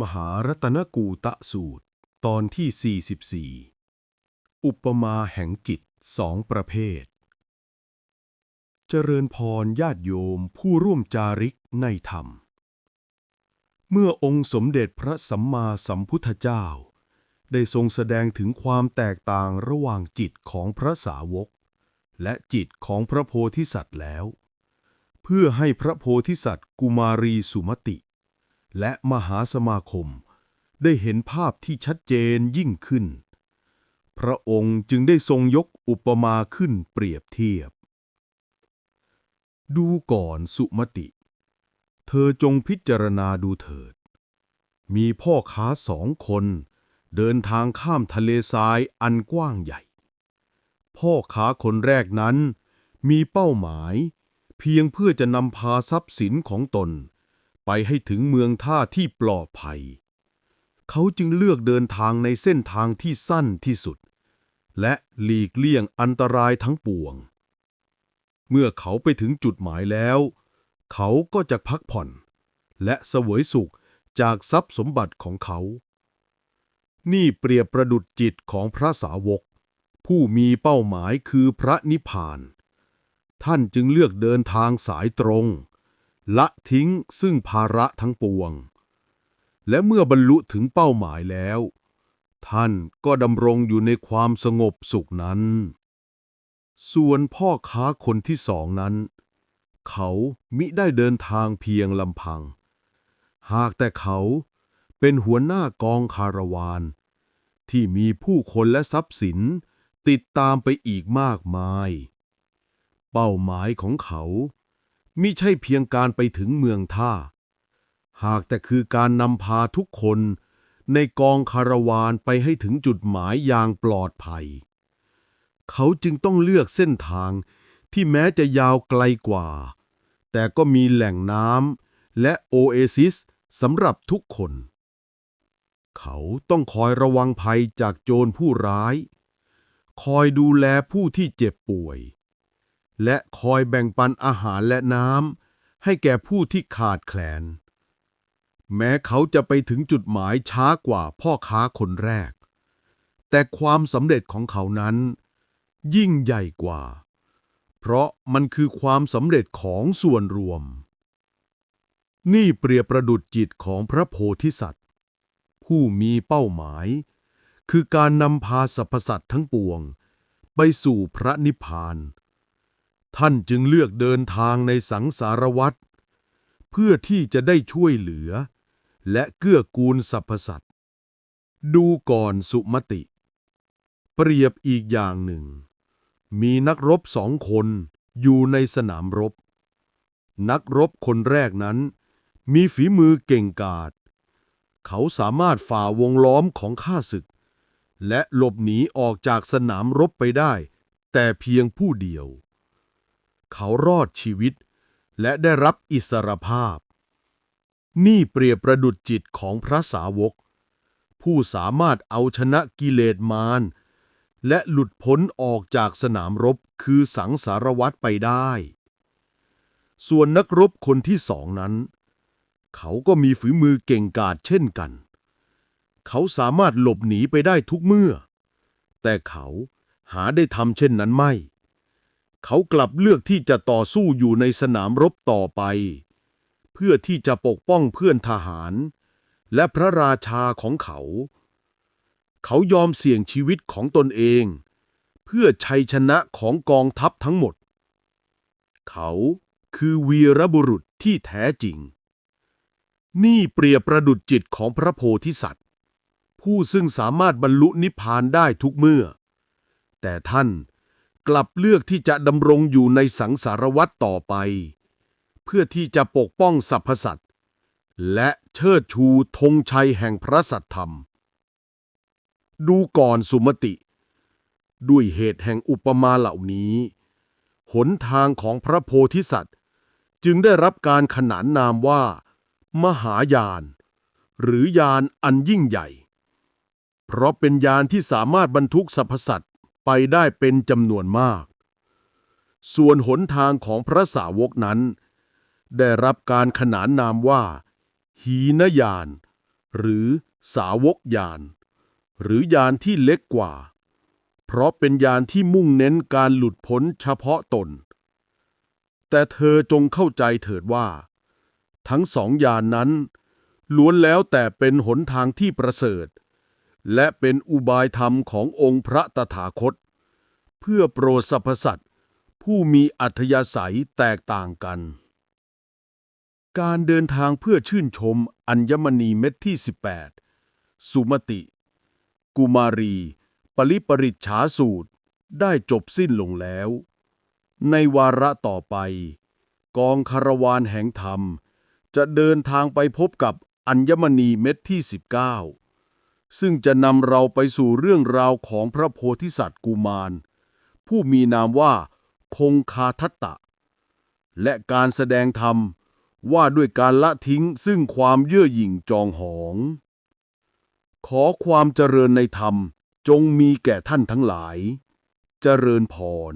มหารัตนกูตะสูตร ตอนที่ 44 อุปมาแห่งจิตสองประเภท เจริญพรญาติโยมผู้ร่วมจาริกในธรรม เมื่อองค์สมเด็จพระสัมมาสัมพุทธเจ้า ได้ทรงแสดงถึงความแตกต่างระหว่างจิตของพระสาวก และจิตของพระโพธิสัตว์แล้ว เพื่อให้พระโพธิสัตว์กุมารีสุมติ และมหาสมาคม ได้เห็นภาพที่ชัดเจนยิ่งขึ้น พระองค์จึงได้ทรงยกอุปมาขึ้นเปรียบเทียบ ดูก่อนสุมติ เธอจงพิจารณาดูเถิด มีพ่อค้าสองคน เดินทางข้ามทะเลทรายอันกว้างใหญ่ พ่อค้าคนแรกนั้นมีเป้าหมายเพียงเพื่อจะนำพาทรัพย์สินของตน ไปให้ถึงเมืองท่าที่ปลอดภัย เขาจึงเลือกเดินทางในเส้นทางที่สั้นที่สุด และหลีกเลี่ยงอันตรายทั้งปวง เมื่อเขาไปถึงจุดหมายแล้ว เขาก็จะพักผ่อน และเสวยสุขจากทรัพย์สมบัติของเขา นี่เปรียบประดุจจิตของพระสาวก ผู้มีเป้าหมายคือพระนิพพาน ท่านจึงเลือกเดินทางสายตรง ละทิ้งซึ่งภาระทั้งปวง และเมื่อบรรลุถึงเป้าหมายแล้ว ท่านก็ดำรงอยู่ในความสงบสุขนั้น ส่วนพ่อค้าคนที่สองนั้น เขามิได้เดินทางเพียงลำพัง หากแต่เขาเป็นหัวหน้ากองคาราวาน ที่มีผู้คนและทรัพย์สินติดตามไปอีกมากมาย เป้าหมายของเขา มิใช่เพียงการไปถึงเมืองท่า หากแต่คือการนำพาทุกคนในกองคาราวานไปให้ถึงจุดหมายอย่างปลอดภัย เขาจึงต้องเลือกเส้นทางที่แม้จะยาวไกลกว่า แต่ก็มีแหล่งน้ำและโอเอซิสสำหรับทุกคน เขาต้องคอยระวังภัยจากโจรผู้ร้าย คอยดูแลผู้ที่เจ็บป่วย และคอยแบ่งปันอาหารและน้ำให้แก่ผู้ที่ขาดแคลน แม้เขาจะไปถึงจุดหมายช้ากว่าพ่อค้าคนแรก แต่ความสำเร็จของเขานั้น ยิ่งใหญ่กว่า เพราะมันคือความสำเร็จของส่วนรวม นี่เปรียบประดุจจิตของพระโพธิสัตว์ ผู้มีเป้าหมาย คือการนำพาสรรพสัตว์ทั้งปวง ไปสู่พระนิพพาน ท่านจึงเลือกเดินทางในสังสารวัฏเพื่อที่จะได้ช่วยเหลือ และเกื้อกูลสรรพสัตว์ดูก่อนสุมติ เปรียบอีกอย่างหนึ่ง มีนักรบสองคนอยู่ในสนามรบ นักรบคนแรกนั้น มีฝีมือเก่งกาจเขาสามารถฝ่าวงล้อมของข้าศึก และหลบหนีออกจากสนามรบไปได้ แต่เพียงผู้เดียว เขารอดชีวิต และได้รับอิสรภาพ นี่เปรียบประดุจจิตของพระสาวก ผู้สามารถเอาชนะกิเลสมารและหลุดพ้นออกจากสนามรบคือสังสารวัฏไปได้ ส่วนนักรบคนที่สองนั้น เขาก็มีฝีมือเก่งกาจเช่นกัน เขาสามารถหลบหนีไปได้ทุกเมื่อ แต่เขาหาได้ทำเช่นนั้นไม่ เขากลับเลือกที่จะต่อสู้อยู่ในสนามรบต่อไป เพื่อที่จะปกป้องเพื่อนทหาร และพระราชาของเขา เขายอมเสี่ยงชีวิตของตนเอง เพื่อชัยชนะของกองทัพทั้งหมด เขาคือวีรบุรุษที่แท้จริง นี่เปรียบประดุจจิตของพระโพธิสัตว์ ผู้ซึ่งสามารถบรรลุนิพพานได้ทุกเมื่อ แต่ท่าน กลับเลือกที่จะดำรงอยู่ในสังสารวัฏต่อไป เพื่อที่จะปกป้องสรรพสัตว์และเชิดชูธงชัยแห่งพระสัตธรรม ดูก่อนสุมติ ด้วยเหตุแห่งอุปมาเหล่านี้ หนทางของพระโพธิสัตว์ จึงได้รับการขนานนามว่า มหายาน หรือยานอันยิ่งใหญ่ เพราะเป็นยานที่สามารถบรรทุกสรรพสัตว์ ไปได้เป็นจำนวนมาก ส่วนหนทางของพระสาวกนั้น ได้รับการขนานนามว่า หีนยาน หรือสาวกยาน หรือยานที่เล็กกว่า เพราะเป็นยานที่มุ่งเน้นการหลุดพ้นเฉพาะตน แต่เธอจงเข้าใจเถิดว่า ทั้งสองยานนั้น ล้วนแล้วแต่เป็นหนทางที่ประเสริฐ และเป็นอุบายธรรมขององค์พระตถาคต เพื่อโปรดสรรพสัตว์ผู้มีอัธยาศัยแตกต่างกัน การเดินทางเพื่อชื่นชมอัญมณีเม็ดที่ 18 สุมติ กุมารี ปริปริตฉาสูตรได้จบสิ้นลงแล้ว ในวาระต่อไป กองคารวานแห่งธรรม จะเดินทางไปพบกับอัญมณีเม็ดที่ 19 ซึ่งจะนำเราไปสู่เรื่องราวของพระโพธิสัตว์กุมาร ผู้มีนามว่า คงคาทัตตะ และการแสดงธรรมว่าด้วยการละทิ้งซึ่งความเย่อหยิ่งจองหอง ขอความเจริญในธรรมจงมีแก่ท่านทั้งหลาย เจริญพร